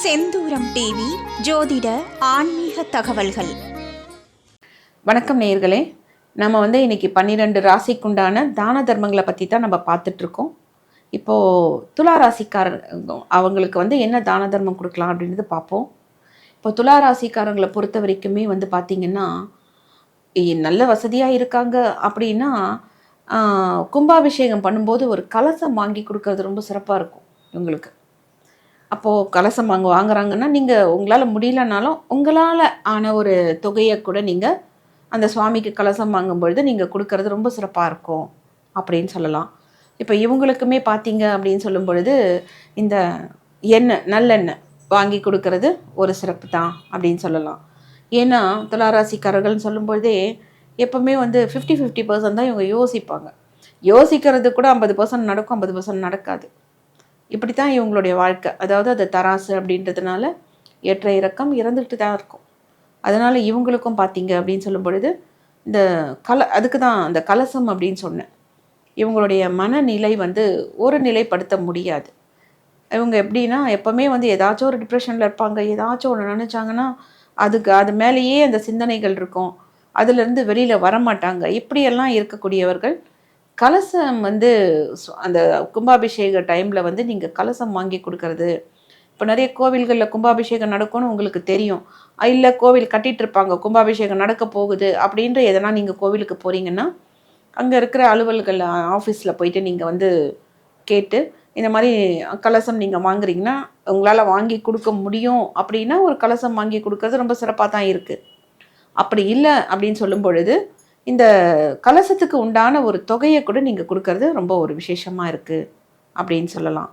செந்தூரம் TV ஜோதிட ஆன்மீக தகவல்கள். வணக்கம் நேயர்களே. நம்ம வந்து இன்னைக்கு பன்னிரெண்டு ராசிக்குண்டான தான தர்மங்களை பற்றி தான் நம்ம பார்த்துட்ருக்கோம். இப்போது துலா ராசிக்காரர் அவங்களுக்கு வந்து என்ன தான தர்மம் கொடுக்கலாம் அப்படின்றது பார்ப்போம். இப்போ துலா ராசிக்காரங்களை பொறுத்த வரைக்குமே வந்து பார்த்திங்கன்னா நல்ல வசதியாக இருக்காங்க அப்படின்னா கும்பாபிஷேகம் பண்ணும்போது ஒரு கலசம் வாங்கி கொடுக்கறது ரொம்ப சிறப்பாக இருக்கும் இவங்களுக்கு. அப்போது கலசம் வாங்க வாங்குறாங்கன்னா நீங்கள் உங்களால் முடியலனாலும் உங்களால் ஆன ஒரு தொகையை கூட நீங்கள் அந்த சுவாமிக்கு கலசம் வாங்கும் பொழுது நீங்கள் கொடுக்கறது ரொம்ப சிறப்பாக இருக்கும் அப்படின்னு சொல்லலாம். இப்போ இவங்களுக்குமே பார்த்தீங்க அப்படின்னு சொல்லும் பொழுது இந்த எண்ணெய் நல்லெண்ணெய் வாங்கி கொடுக்கறது ஒரு சிறப்பு தான் அப்படின்னு சொல்லலாம். ஏன்னா துளாராசிக்காரர்கள்னு சொல்லும்பொழுதே எப்போவுமே வந்து ஃபிஃப்டி ஃபிஃப்டி பர்சன்ட் தான் இவங்க யோசிப்பாங்க. யோசிக்கிறது கூட ஐம்பது பர்சன்ட் நடக்கும் ஐம்பது பர்சன்ட் நடக்காது. இப்படி தான் இவங்களுடைய வாழ்க்கை. அதாவது அது தராசு அப்படின்றதுனால ஏற்ற இறக்கம் இறந்துட்டு தான் இருக்கும். அதனால் இவங்களுக்கும் பார்த்தீங்க அப்படின்னு சொல்லும் பொழுது இந்த கல அதுக்கு தான் அந்த கலசம் அப்படின்னு சொன்னேன். இவங்களுடைய மனநிலை வந்து ஒரு நிலைப்படுத்த முடியாது. இவங்க எப்படின்னா எப்போவுமே வந்து ஏதாச்சும் ஒரு டிப்ரெஷனில் இருப்பாங்க. ஏதாச்சும் ஒன்று நினச்சாங்கன்னா அதுக்கு அது மேலேயே அந்த சிந்தனைகள் இருக்கும். அதுலேருந்து வெளியில் வரமாட்டாங்க. இப்படியெல்லாம் இருக்கக்கூடியவர்கள் கலசம் வந்து அந்த கும்பாபிஷேக டைமில் வந்து நீங்கள் கலசம் வாங்கி கொடுக்கறது. இப்போ நிறைய கோவில்களில் கும்பாபிஷேகம் நடக்கும்னு உங்களுக்கு தெரியும். இல்லை கோவில் கட்டிட்டு இருப்பாங்க. கும்பாபிஷேகம் நடக்க போகுது அப்படின்ற எதனா நீங்கள் கோவிலுக்கு போகிறீங்கன்னா அங்கே இருக்கிற அலுவல்கள் ஆஃபீஸில் போயிட்டு நீங்கள் வந்து கேட்டு இந்த மாதிரி கலசம் நீங்கள் வாங்குறீங்கன்னா உங்களால் வாங்கி கொடுக்க முடியும் அப்படின்னா ஒரு கலசம் வாங்கி கொடுக்கறது ரொம்ப சிறப்பாக தான் இருக்குது அப்படி இல்லை அப்படின்னு சொல்லும் பொழுது இந்த கலசத்துக்கு உண்டான ஒரு தொகையை கூட நீங்கள் கொடுக்கறது ரொம்ப ஒரு விசேஷமாக இருக்குது அப்படின்னு சொல்லலாம்.